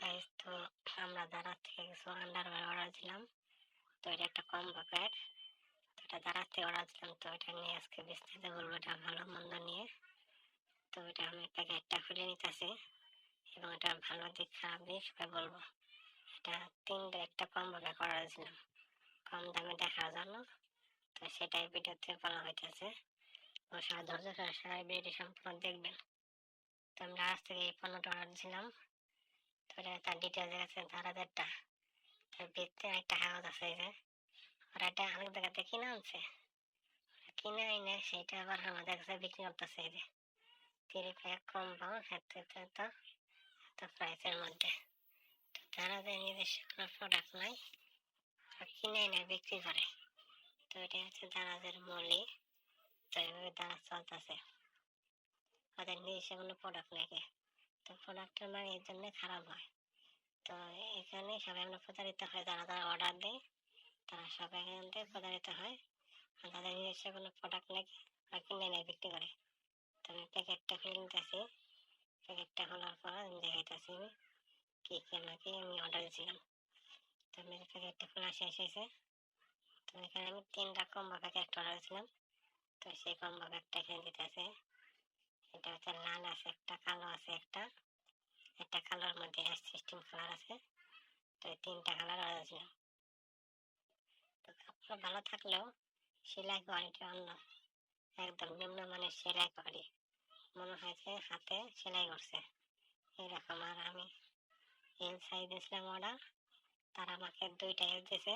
Guys তো আমরা যারা থেকে কিছু আন্ডারওয়্যার অর্ডার দিলাম তো এটা একটা কম্বো প্যাক তো এটা যারা থেকে অর্ডার দিলাম তো এটা নিয়ে আজকে বিস্তারিত বলব এটা ভালো মন্দ নিয়ে। তো এটা আমি প্যাকেটটা খুলে নিতেছি এবং এটা ভালো দিক খারাপ দিক সবাই বলব। এটা তিনটে একটা কম্বো প্যাক অর্ডার দিলাম কম দামে দেখার জন্য। তো সেটাই ভিডিওতে বলা হইতেছে। তো সারা সারা ভিডিওটি সম্পূর্ণ দেখবেন তো আমরা আজ থেকে এই পণ্যটা অর্ডার দিলাম তো এটা তার ডিটেলস আছে ধারাদেরটা তার ভিতরে একটা কাগজ আছে যে। ওরা এটা অনেক জায়গাতে কিনে আনছে কিনে আইনে সেটা আবার আমাদের কাছে বিক্রি করতেছে যে। তিরিশ টাকা কম পাও এত এত এত প্রাইসের মধ্যে। তো তারা যে নিজস্ব কোনো প্রোডাক্ট নাই, ওরা কিনে এনে বিক্রি করে। তো এটা হচ্ছে দারাজের মলি। তো এইভাবে দারাজ চলতেছে। ওদের নিজস্ব কোনো প্রোডাক্ট নাকি? তো প্রোডাক্টের মানে এর জন্য খারাপ হয়। তো এখানে সবাই আমরা প্রতারিত হয় যারা যারা অর্ডার দেয়, তারা সবাই এখান থেকে প্রতারিত হয়। আর তাদের নিজস্ব কোনো প্রোডাক্ট নাকি ওরা কিনে নেয়, বিক্রি করে। তো আমি প্যাকেটটা খুলে নিতেছি। প্যাকেটটা খোলার পর আমি দেখাইতেছি আমি কি কি আমাকে আমি অর্ডার দিয়েছিলাম তো আমি প্যাকেটটা খোলা শেষ হয়েছে, তো এখানে আমি তিনটা কম্বো প্যাকেট অর্ডার দিয়েছিলাম তো সেই কম্বো প্যাকটা এখানে দিতেছে। এটা হচ্ছে লাল আছে, একটা কালো আছে, একটা একটা কালোর মধ্যে সিস্টেম কালার আছে। তো তিনটা কালার ছিল তো কাপড় ভালো থাকলেও সেলাই কোয়ালিটি অন্য, একদম নিম্ন মানের সেলাই কোয়ালিটি মনে হয়েছে হাতে সেলাই করছে। এরকম আর আমি এল সাইজ দিয়েছিলাম অর্ডার তারা আমাকে দুইটা এল দিয়েছে,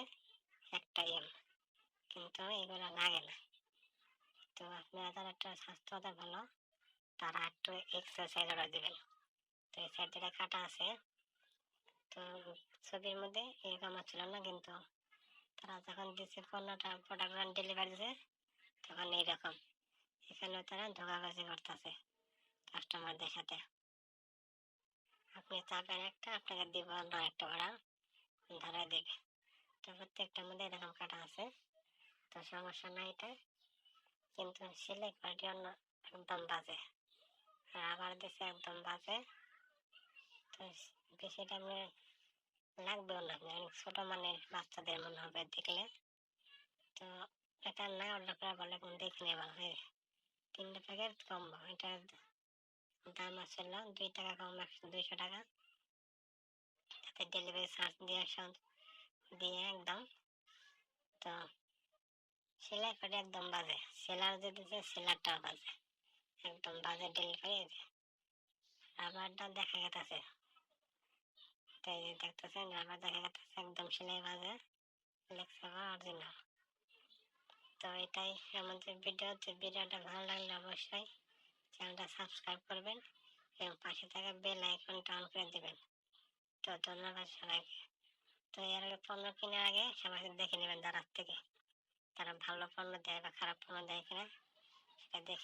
একটা এম কিন্তু এগুলো লাগে না। তো আপনারা যারা একটা স্বাস্থ্যতা ভালো তারা একটু এক্সারসাইজ অর্ডার দেবেন তো এই সাইড যেটা কাটা আছে, তো ছবির মধ্যে এরকম ছিল না কিন্তু তারা যখন দিচ্ছে পণ্যটা প্রোডাক্ট ডেলিভারি দিছে, তখন এইরকম। এখানে তারা ধোকাবাজি করতেছে কাস্টমারদের সাথে। আপনি চাবেন একটা, আপনাকে দিব অন্য একটা অর্ডার ধরে দেবে তো প্রত্যেকটার মধ্যে এরকম কাটা আছে। তো সমস্যা নাই এটা। কিন্তু সেলাই কোয়ালিটি অন্য একদম বাজে। আর আবার দিছে একদম বাজে। তো বেশি দামে লাগবেও না অনেক ছোট মানের বাচ্চাদের মনে হবে দেখলে। তো এটা না অর্ডার করা বলে কোন দেখে নেওয়া হয় তিনটে প্যাকেট কম এটা দাম আসছিল দুই টাকা কম, একশো দুইশো টাকা। তাতে ডেলিভারি চার্জ দিয়ে দিয়ে একদম। তো সেলাই করে একদম বাজে। সেলার যে দিচ্ছে সেলারটাও বাজে। একদম বাজে ডেলিভারি রাবারটা দেখা গেছে তাই দেখতেছেন রাবার দেখা গেছে একদম সেলাই বাজে, লেখছে অরিজিনাল তো এটাই আমাদের ভিডিও তো ভিডিওটা ভালো লাগলে অবশ্যই চ্যানেলটা সাবস্ক্রাইব করবেন এবং পাশে থাকা বেল আইকনটা অন করে দেবেন। তো ধন্যবাদ সবাইকে। তো এর আগে পণ্য কেনার আগে সবাই দেখে নেবেন দাঁড়ার থেকে। তারা ভালো পণ্য দেয় বা খারাপ পণ্য দেয় কিনা, সেটা দেখে